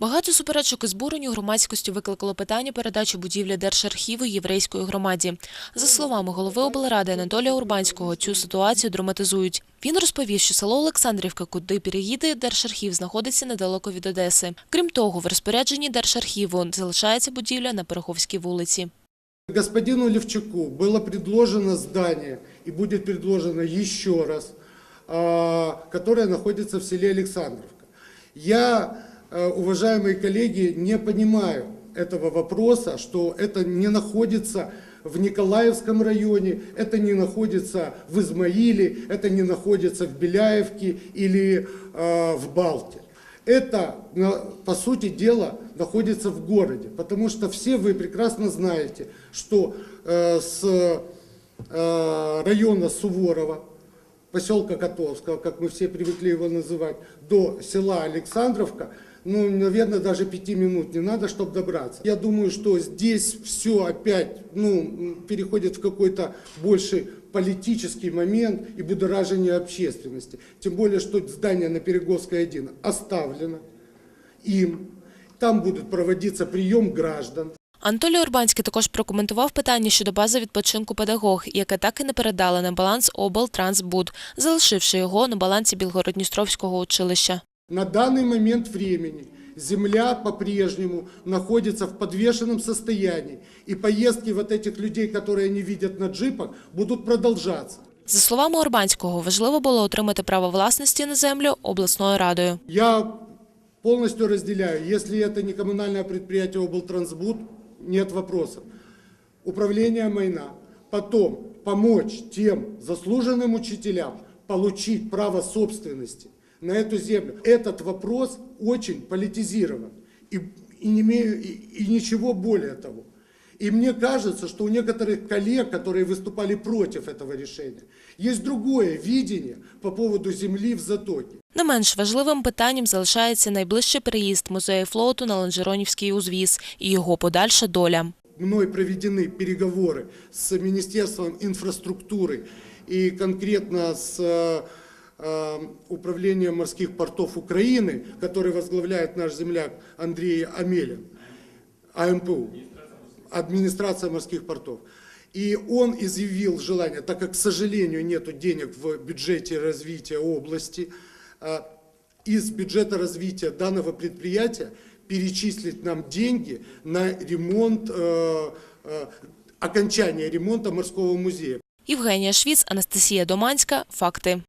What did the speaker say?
Багато суперечок і збурень у громадськості викликало питання передачі будівлі Держархіву єврейської громаді. За словами голови облради Анатолія Урбанського, цю ситуацію драматизують. Він розповів, що село Олександрівка, куди переїде Держархів, знаходиться недалеко від Одеси. Крім того, в розпорядженні Держархіву залишається будівля на Переховській вулиці. Господину Левчуку было предложено здание, и будет предложено еще раз, а, которое находится в селе Александровка. Я, уважаемые коллеги, не понимаю этого вопроса, что это не находится в Николаевском районе, это не находится в Измаиле, это не находится в Беляевке или э, в Балте. Это, по сути дела, находится в городе, потому что все вы прекрасно знаете, что э, с э, района Суворова, поселка Котовского, как мы все привыкли его называть, до села Александровка, ну, наверное, даже пяти минут не надо, чтобы добраться. Я думаю, что здесь все опять ну, переходит в какой-то больше политический момент и будоражение общественности. Тем более, что здание на Переговской 1 оставлено им. Там будет проводиться прием граждан. Анатолій Урбанський також прокоментував питання щодо бази відпочинку педагог, яке так і не передали на баланс облтрансбуд, залишивши його на балансі Білгородністровського училища. На данный момент времени земля по-прежнему находится в подвешенном состоянии. И поездки вот этих людей, которые они видят на джипах, будут продолжаться. За словами Урбанського, важливо було отримати право власності на землю обласною радою. Я полностью разделяю. Если это не коммунальное предприятие облтрансбуд, нет вопросов. Управление Майна. Потом помочь тем заслуженным учителям получить право собственности на эту землю. Этот вопрос очень политизирован. И, и, не имею, и, и ничего более того. И мне кажется, что у некоторых коллег, которые выступали против этого решения, есть другое видение по поводу земли в Затоке. Не менш важливим питанням залишається найближчий переїзд музею флоту на Ланжеронівський узвіз і його подальша доля. мной проведены переговоры с Министерством инфраструктуры и конкретно с э, э, Управлением морских портов Украины, который возглавляет наш земляк Андрей Амелин, АМПУ, администрация морских портов. И он изъявил желание, так как, к сожалению, нет денег в бюджете развития области, э, из бюджета развития данного предприятия перечислить нам деньги на ремонт, э, э, окончание ремонта морского музея. Євгенія Швіц, Анастасія Доманська. Факти.